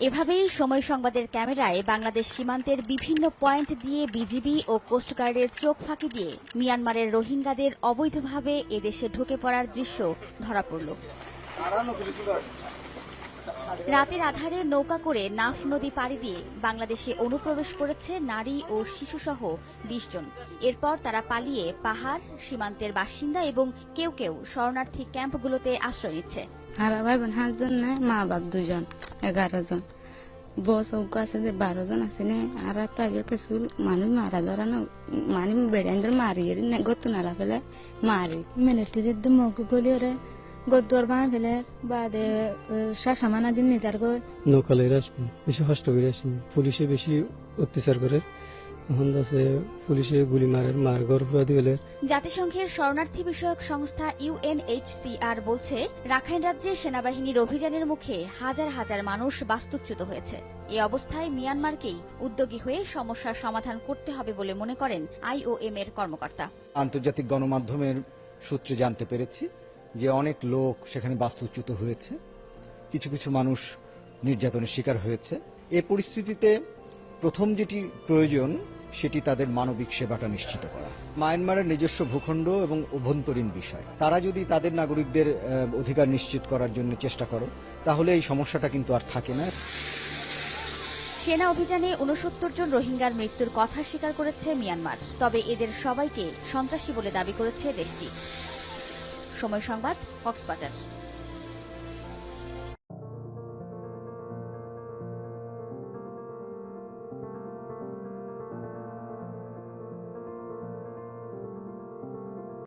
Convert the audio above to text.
এভাবেই সময় সংবাদের ক্যামেরায় বাংলাদেশ সীমান্তের বিভিন্ন পয়েন্ট দিয়ে বিজিবি ও কোস্টগার্ডের চোখ ফাঁকি দিয়ে মিয়ানমারের রোহিঙ্গাদের অবৈধভাবে এদেশে ঢুকে পড়ার দৃশ্য ধরা পড়ল। রাতের আধারে নৌকা করে নাফ নদী পাড়ি দিয়ে বাংলাদেশে অনুপ্রবেশ করেছে নারী ও শিশুসহ বিশ জন। এরপর তারা পালিয়ে পাহাড়, সীমান্তের বাসিন্দা এবং কেউ কেউ শরণার্থী ক্যাম্পগুলোতে আশ্রয় নিচ্ছে। আর ভাই বোন মা বাপ দুজন এগারো জন। বউ চৌক আছে যে বারো জন আছে নে। আর তাজে কিছু মানুষ মারা ধরা না মানে বেড়াইন্দ্র মারি নে গত নালা ফেলে মারি। মিলিটারি মগ গলিওরে গদ্দর বাঁ ফেলে বাদে শাসামানা দিন নিতার গো নৌকালের আসবে বেশি হস্ত করে আসেন। পুলিশে বেশি অত্যাচার করে। পুলিশে গুলি মারে মার গর্ভবাদী হলে জাতিসংঘের শরণার্থী বিষয়ক সংস্থা ইউএনএইচসিআর বলছে রাখাইন রাজ্যে সেনাবাহিনীর অভিযানের মুখে হাজার হাজার মানুষ বাস্তুচ্যুত হয়েছে। এই অবস্থায় মিয়ানমারকেই উদ্যোগী হয়ে সমস্যার সমাধান করতে হবে বলে মনে করেন আইওএম এর কর্মকর্তা। আন্তর্জাতিক গণমাধ্যমের সূত্রে জানতে পেরেছি যে অনেক লোক সেখানে বাস্তুচ্যুত হয়েছে। কিছু কিছু মানুষ নির্যাতনের শিকার হয়েছে। এ পরিস্থিতিতে প্রথম যেটি প্রয়োজন সেটি তাদের মানবিক সেবাটা নিশ্চিত করা। মায়ানমারের নিজস্ব ভূখণ্ড এবং অভ্যন্তরীণ বিষয়। তারা যদি তাদের নাগরিকদের অধিকার নিশ্চিত করার জন্য চেষ্টা করো, তাহলে এই সমস্যাটা কিন্তু আর থাকে না। সেনা অভিযানে উনসত্তর জন রোহিঙ্গার মৃত্যুর কথা স্বীকার করেছে মিয়ানমার। তবে এদের সবাইকে সন্ত্রাসী বলে দাবি করেছে দেশটি। সময় সংবাদ, কক্সবাজার।